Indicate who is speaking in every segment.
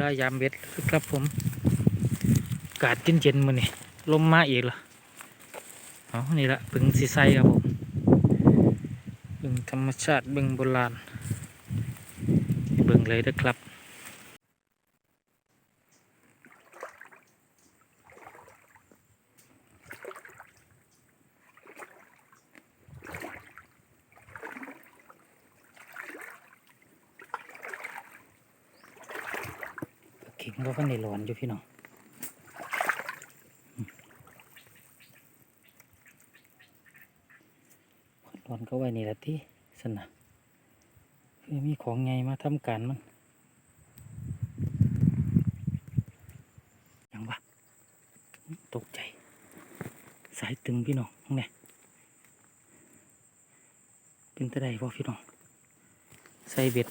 Speaker 1: ลายามเบ็ดครับผม กาดเย็นๆมือนี่ลมมาอีกละเอานี่ละบึงสีไซครับผมบึงธรรมชาติบึงโบราณเบิ่งเลยนะครับ เข่งก็ในร้อนอยู่พี่น้องอืมร้อนก็ไว้นี่ละที่สนะเพื่อมีของไงมาทำการมันยังวะตกใจ สายตึงพี่น้องเนี่ยเป็นตะไดพ่อพี่น้อง ใส่เบ็ด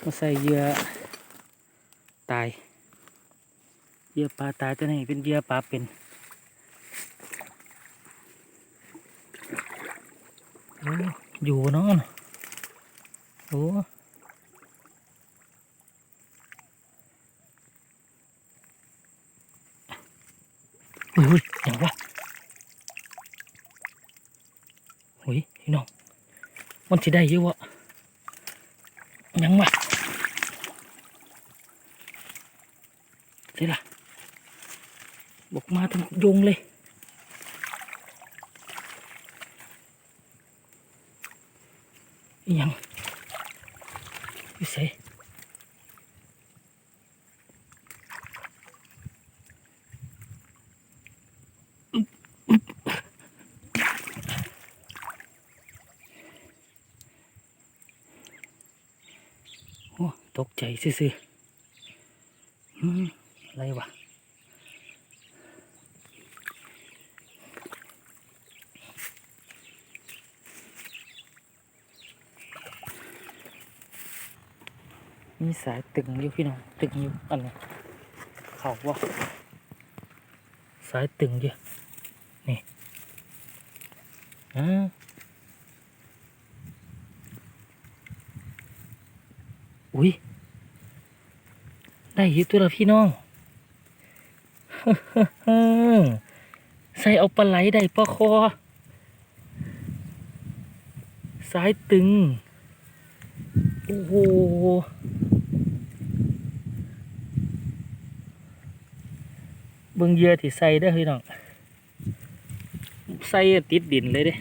Speaker 1: มาใส่เยื่อ ตายเหยื่อปลาตายตัวไหนเป็นเหยื่อปลาเป็นโอ้อยู่เนาะโอ้อุ้ยอุ้ยอย่างวะอุ้ยพี่น้องมันจะได้เยอะวะยังวะ เดี๋ยวล่ะบอกมาทั้งยงเลย อะไรวะมีสายตึงอยู่พี่น้องตึงอยู่อันนี้เขาว่าสายตึงอยู่นี่อ่าอุ้ยได้ยิตัวละพี่น้อง ใส่เอาปลาไหลได้ปลาคอ สายตึง โอ้โหเบิ่งเยื่อที่ใส่ได้อพี่น้องใส่ติดดินเลยเด้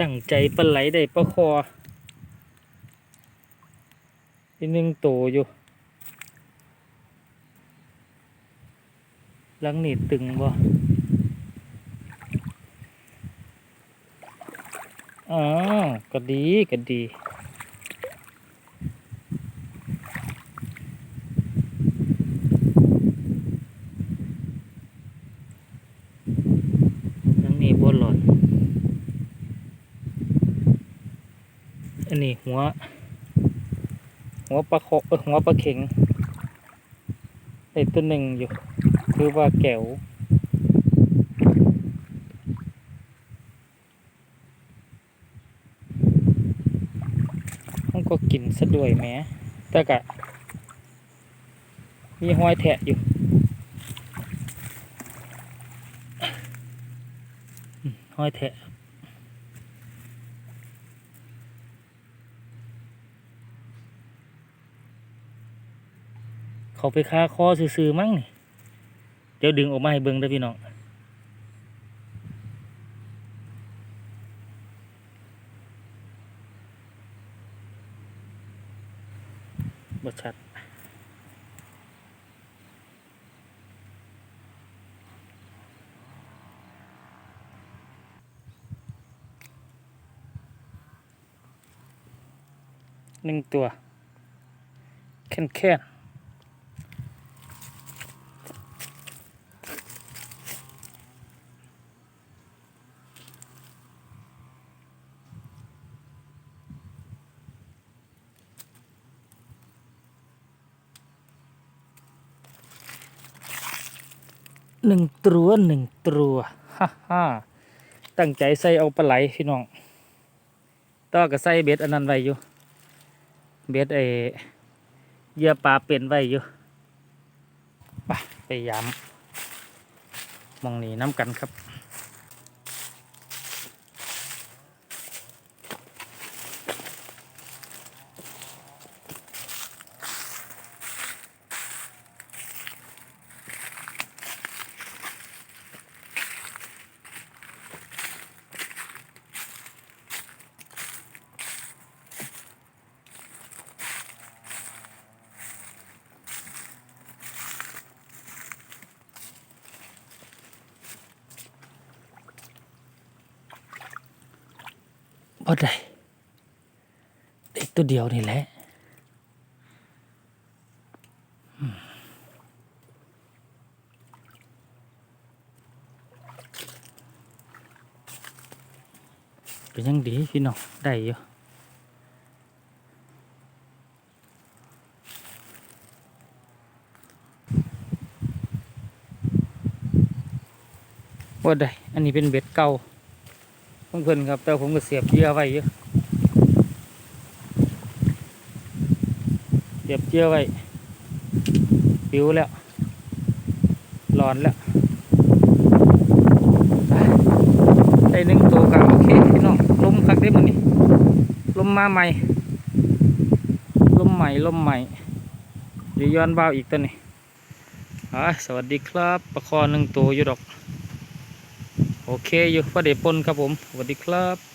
Speaker 1: ตั้งใจปลาไหลได้ปลาคออีกหนึ่งโตวอยู่ หลังนี่ตึงบ่อ๋อก็ดีก็ดีหลังนี่บ่หลอน อั นนี้หัว หัวปลาโคเออหัวปลาเข็งไอ้ตัวหนึ่งอยู่คือว่าแก้วมันก็กินซะด้วยแม้แต่กะมีห้อยแทะอยู่ห้อยแทะ เขาไปค้าคอซื่อๆมั้งนี่เดี๋ยวดึงออกมาให้เบิ่งเด้พี่น้องบ่ชัดหนึ่งตัวแค่นแค่น หนึ่งตัวหนึ่งตัวฮ่าฮ่าตั้งใจใส่เอาปลาไหลพี่น้องต่อก็ใส่เบ็ดอันนั้นไว้อยู่ เบ็ดไอเหยื่อปลาเป็นไว้อยู่ไปไปย้ำมองนี่น้ำกันครับ บ่ได้ได้ตัวเดียวนี่แหละอืมก็ยังดีพี่น้องได้อยู่บ่าได้ อันนี้เป็นเบ็ดเก่า ของเพิ่นครับ แต่ผมก็เสียบเจียไว้อยู่เสียบเจียไว้ปิวแล้วร้อนแล้วได้หนึ่งตัวก็โอเคพี่น้องลมคักได้หมดนี่ลมมาใหม่ลมใหม่ลมใหม่เดี๋ยวย้อนเบาอีกตัวนี้อ่าสวัสดีครับ ประคอหนึ่งตัวอยู่ดอก โอเคอยู่พอเดปนครับผมสวัสดีครับ